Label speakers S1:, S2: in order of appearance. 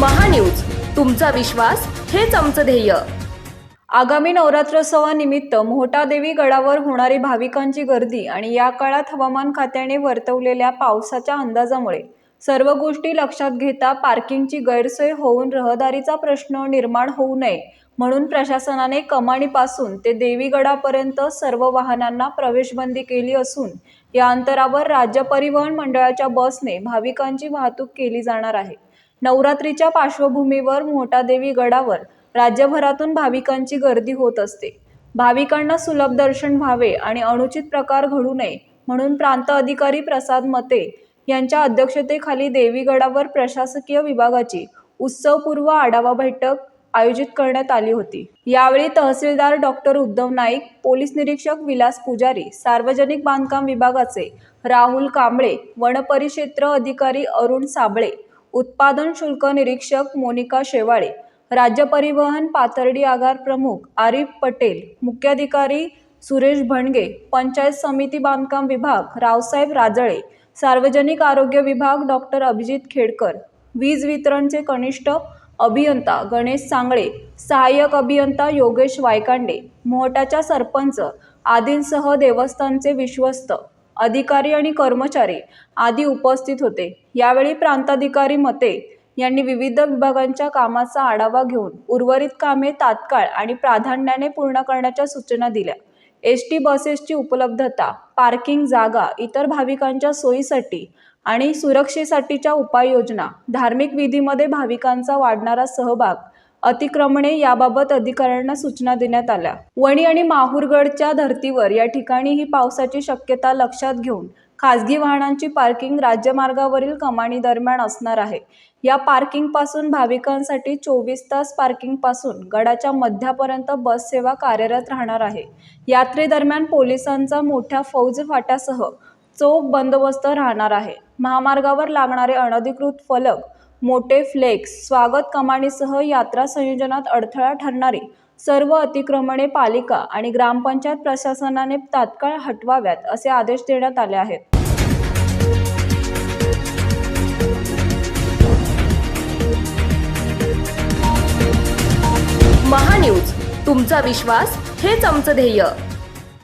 S1: महान्यूज. तुमचा विश्वास हेच आमचं ध्येय.
S2: आगामी नवरात्रोत्सवानिमित्त मोहटादेवी गडावर होणारी भाविकांची गर्दी आणि या काळात हवामान खात्याने वर्तवलेल्या पावसाच्या अंदाजामुळे सर्व गोष्टी लक्षात घेता पार्किंगची गैरसोय होऊन रहदारीचा प्रश्न निर्माण होऊ नये म्हणून प्रशासनाने कमानीपासून ते देवीगडापर्यंत सर्व वाहनांना प्रवेशबंदी केली असून या अंतरावर राज्य परिवहन मंडळाच्या बसने भाविकांची वाहतूक केली जाणार आहे. नवरात्रीच्या पार्श्वभूमीवर मोहटादेवी गडावर राज्यभरातून भाविकांची गर्दी होत असते. भाविकांना सुलभ दर्शन व्हावे आणि अनुचित प्रकार घडू नये म्हणून प्रांत अधिकारी प्रसाद मते यांच्या अध्यक्षतेखाली देवीगडावर प्रशासकीय विभागाची उत्सवपूर्व आढावा बैठक आयोजित करण्यात आली होती. यावेळी तहसीलदार डॉक्टर उद्धव नाईक पोलीस निरीक्षक विलास पुजारी सार्वजनिक बांधकाम विभागाचे राहुल कांबळे वनपरिक्षेत्र अधिकारी अरुण साबळे उत्पादन शुल्क निरीक्षक मोनिका शेवाळे राज्य परिवहन पाथर्डी आगार प्रमुख आरिफ पटेल मुख्याधिकारी सुरेश भणगे पंचायत समिती बांधकाम विभाग रावसाहेब राजळे सार्वजनिक आरोग्य विभाग डॉक्टर अभिजित खेडकर वीज वितरणचे कनिष्ठ अभियंता गणेश सांगळे सहाय्यक अभियंता योगेश वायकांडे मोहटाच्या सरपंच आदींसह देवस्थानचे विश्वस्त अधिकारी आणि कर्मचारी आदी उपस्थित होते. यावेळी प्रांताधिकारी मते यांनी विविध विभागांच्या कामाचा आढावा घेऊन उर्वरित कामे तात्काळ आणि प्राधान्याने पूर्ण करण्याच्या सूचना दिल्या. एस टी बसेसची उपलब्धता पार्किंग जागा इतर भाविकांच्या सोयीसाठी आणि सुरक्षेसाठीच्या उपाययोजना धार्मिक विधीमध्ये भाविकांचा वाढणारा सहभाग अतिक्रमणे याबाबत अधिकाऱ्यांना सूचना देण्यात आल्या. वणी आणि माहूरगडच्या धर्तीवर या ठिकाणी ही पावसाची शक्यता लक्षात घेऊन खासगी वाहनांची पार्किंग राज्यमार्गावरील कमानी दरम्यान असणार आहे. या पार्किंगपासून भाविकांसाठी चोवीस तास पार्किंगपासून गडाच्या मध्यापर्यंत बस सेवा कार्यरत राहणार आहे. यात्रेदरम्यान पोलिसांचा मोठ्या फौज फाट्यासह चोख बंदोबस्त राहणार आहे. महामार्गावर लागणारे अनधिकृत फलक मोठे फ्लेक्स स्वागत कमानीसह यात्रा संयोजनात अडथळा ठरणारी सर्व अतिक्रमणे पालिका आणि ग्रामपंचायत प्रशासनाने तात्काळ हटवाव्यात असे आदेश देण्यात आले आहेत.
S1: महान्यूज तुमचा विश्वास हेच आमचं ध्येय.